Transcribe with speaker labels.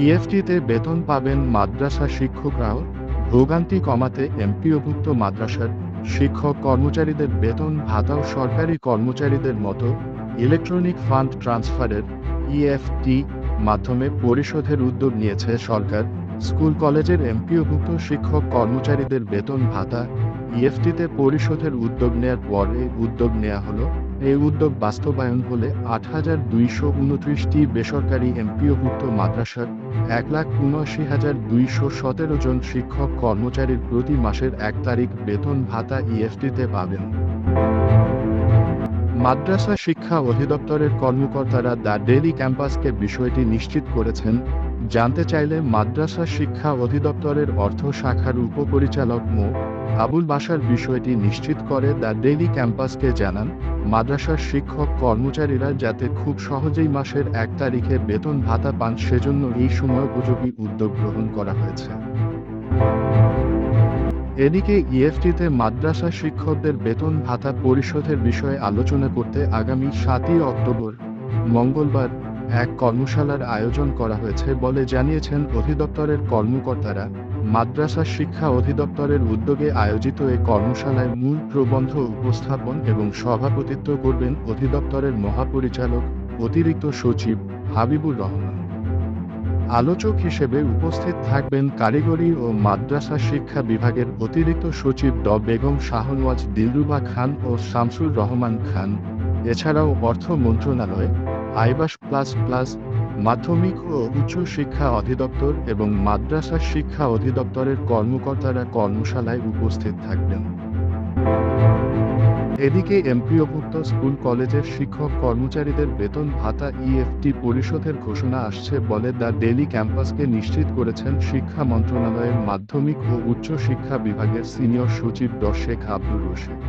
Speaker 1: ইএফটিতে বেতন পাবেন মাদ্রাসা শিক্ষকরাও। ভোগান্তি কমাতে এমপিওভুক্ত মাদ্রাসার শিক্ষক কর্মচারীদের বেতন ভাতাও সরকারি কর্মচারীদের মতো ইলেকট্রনিক ফান্ড ট্রান্সফারের ইএফটি মাধ্যমে পরিশোধের উদ্যোগ নিয়েছে সরকার। স্কুল কলেজের এমপিওভুক্ত শিক্ষক কর্মচারীদের বেতন ভাতা ইএফটিতে পরিশোধের উদ্যোগ নেয়ার পরে উদ্যোগ নেওয়া হলো এই উদ্যোগ বাস্তবায়ন হলে আট হাজার দুইশো উনত্রিশটি বেসরকারি এমপিওভুক্ত মাদ্রাসার এক লাখ উনআশি হাজার দুইশো সতেরো জন শিক্ষক কর্মচারীর প্রতি মাসের এক তারিখ বেতন ভাতা ইএফটিতে পাবেন। মাদ্রাসা শিক্ষা অধিদপ্তরের কর্মকর্তারা দ্য ডেলি ক্যাম্পাসকে বিষয়টি নিশ্চিত করেছেন, জানতে চাইলে মাদ্রাসা শিক্ষা অধিদপ্তরের অর্থ শাখার উপপরিচালক মো. আবুল বাসার বিষয়টি নিশ্চিত করে দ্য ডেলি ক্যাম্পাসকে জানান, মাদ্রাসার শিক্ষক কর্মচারীরা যাতে খুব সহজেই মাসের এক তারিখে বেতন ভাতা পান সেজন্য এই সময় উপযোগী উদ্যোগ গ্রহণ করা হয়েছে। এদিকে ইএফটিতে মাদ্রাসা শিক্ষকদের বেতন ভাতা পরিশোধের বিষয়ে আলোচনা করতে আগামী সাতই অক্টোবর, মঙ্গলবার, এক কর্মশালার আয়োজন করা হয়েছে বলে জানিয়েছেন অধিদপ্তরের কর্মকর্তারা। মাদ্রাসা শিক্ষা অধিদপ্তরের উদ্যোগে আয়োজিত এই কর্মশালায় মূল প্রবন্ধ উপস্থাপন এবং সভাপতিত্ব করবেন অধিদপ্তরের মহাপরিচালক অতিরিক্ত সচিব হাবিবুর রহমান। আলোচক হিসেবে উপস্থিত থাকবেন কারিগরি ও মাদ্রাসা শিক্ষা বিভাগের অতিরিক্ত সচিব ড বেগম শাহনওয়াজ, দিলরুবা খান ও শামসুর রহমান খান। এছাড়াও অর্থ মন্ত্রণালয়, আইবাস প্লাস প্লাস মাধ্যমিক ও উচ্চ শিক্ষা অধিদপ্তর এবং মাদ্রাসা শিক্ষা অধিদপ্তরের কর্মকর্তারা কর্মশালায় উপস্থিত থাকবেন। এদিকে এমপিওভুক্ত স্কুল কলেজের শিক্ষক কর্মচারীদের বেতন ভাতা ইএফটি পরিশোধের ঘোষণা আসছে বলে দ্য ডেলি ক্যাম্পাসকে নিশ্চিত করেছেন শিক্ষা মন্ত্রণালয়ের মাধ্যমিক ও উচ্চ শিক্ষা বিভাগের সিনিয়র সচিব ড শেখ আব্দুর রশিদ।